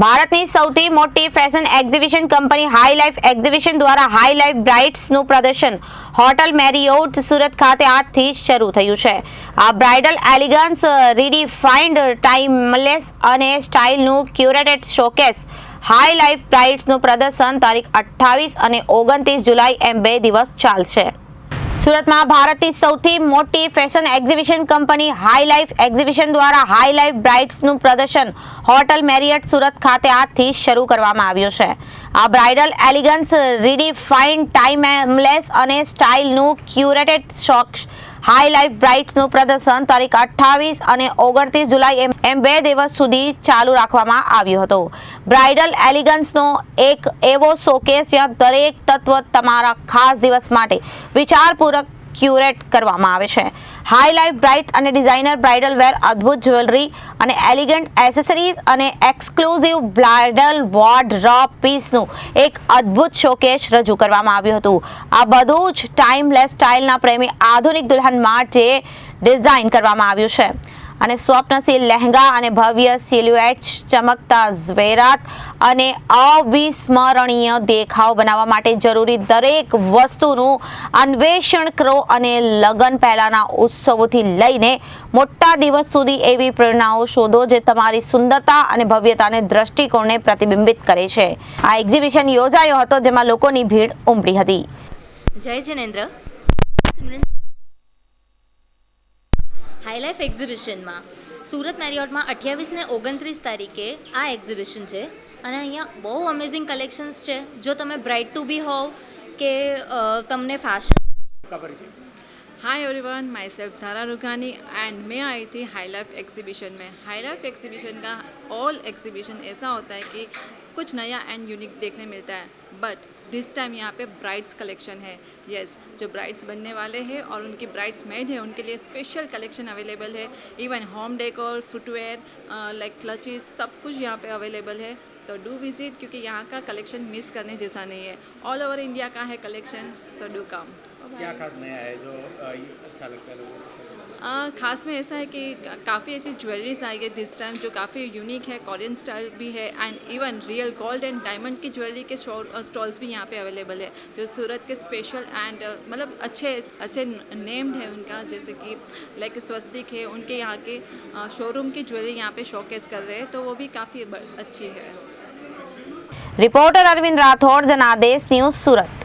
ભારતની સૌથી મોટી fashion exhibition company high life exhibition દ્વારા હાઈ લાઈફ બ્રાઇટ્સનું પ્રદર્શન. હોટલ મેરિયોટ સુરત ખાતે આજથી શરૂ થયું છે. આ બ્રાઇડલ એલિગન્સ રીડિફાઇન્ડ, ટાઈમલેસ અને સ્ટાઇલનું ક્યુરેટેડ શોકેસ હાઈ લાઈફ બ્રાઇટ્સનું પ્રદર્શન તારીખ અઠ્ઠાવીસ અને ઓગણત્રીસ જુલાઈ એમ બે દિવસ ચાલશે. સુરતમાં ભારતની સૌથી મોટી fashion exhibition company high life exhibition દ્વારા હાઈ લાઈફ બ્રાઇટ્સનું પ્રદર્શન હોટલ મેરિયટ સુરત ખાતે આજથી શરૂ કરવામાં આવ્યું છે. આ બ્રાઇડલ એલિગન્સ રીડિફાઇન્ડ ટાઈમલેસ અને સ્ટાઇલનું ક્યુરેટેડ શોક હાઈ લાઈફ બ્રાઇટ્સનું પ્રદર્શન તારીખ અઠ્ઠાવીસ અને ઓગણત્રીસ જુલાઈ એમ બે દિવસ સુધી ચાલુ રાખવામાં આવ્યું હતું. બ્રાઇડલ એલિગન્સનો એક એવો શોકેસ જ્યાં દરેક તત્વ તમારા ખાસ દિવસ માટે વિચારપૂર્વક ક્યુરેટ કરવામાં આવે છે. હાઈ લાઈફ બ્રાઇટ અને ડિઝાઇનર બ્રાઇડલ વેર અદ્ભુત જ્વેલરી અને એલિગન્ટ એસેસરીઝ અને એક્સક્લુઝિવ બ્રાઇડલ વોર્ડ રોપ પીસનું એક અદ્ભુત શોકેસ રજૂ કરવામાં આવ્યું હતું. આ બધું જ ટાઈમલેસ સ્ટાઇલના પ્રેમી આધુનિક દુલ્હન માટે ડિઝાઇન કરવામાં આવ્યું છે. અને સ્વપ્નશીલ લહેંગા અને ભવ્ય સિલ્યુએટ ચમકતા ઝવેરાત અને અવિસ્મરણીય દેખાવ બનાવવા માટે જરૂરી દરેક વસ્તુનું અન્વેષણ કરો અને લગ્ન પહેલાના ઉત્સવોથી લઈને મોટા દિવસ સુધી એવી પ્રેરણાઓ શોધો જે તમારી સુંદરતા અને ભવ્યતાને દ્રષ્ટિકોણને પ્રતિબિંબિત કરે છે. આ એક્ઝિબિશન યોજાયો હતો જેમાં લોકોની ભીડ ઉમટી હતી. જય જિનેન્દ્ર. સિમરન હાઈલાઈફ એક્ઝિબિશનમાં સુરત મેરિયોટમાં અઠ્યાવીસ ને ઓગણત્રીસ તારીખે આ એક્ઝિબિશન છે અને અહીંયા બહુ અમેઝિંગ કલેક્શન્સ છે જો તમે બ્રાઇડ ટુ બી હોવ કે અ, તમને fashion hi everyone myself Dhara Rukhani and मैं आई थी हाई लाइफ एग्जीबिशन में हाई लाइफ एग्जीबिशन का ऑल एग्जीबिशन ऐसा होता है कि कुछ नया एंड यूनिक देखने मिलता है। बट दिस टाइम यहाँ पे ब्राइड्स कलेक्शन है। यस yes, जो ब्राइड्स बनने वाले हैं और उनकी ब्राइड्स मेड है उनके लिए स्पेशल कलेक्शन अवेलेबल है। Even home decor footwear like clutches सब कुछ यहाँ पे अवेलेबल है। तो डू विज़िट क्योंकि यहाँ का कलेक्शन मिस करने जैसा नहीं है। ऑल ओवर इंडिया का है कलेक्शन सो डू कम क्या खास नया है जो अच्छा लगता है लोगों को? खास में ऐसा है कि काफ़ी ऐसी ज्वेलरीज आई है दिस टाइम जो काफ़ी यूनिक है कॉरियन स्टाइल भी है and even real gold and diamond की ज्वेलरी के स्टॉल्स भी यहाँ पे अवेलेबल है जो सूरत के स्पेशल एंड मतलब अच्छे अच्छे नेम्ड है उनका जैसे कि लाइक स्वस्तिक है उनके यहाँ के शोरूम की ज्वेलरी यहाँ पे शोकेस कर रहे हैं तो वो भी काफ़ी अच्छी है। रिपोर्टर अरविंद राठौड़ जनादेश न्यूज़ सूरत।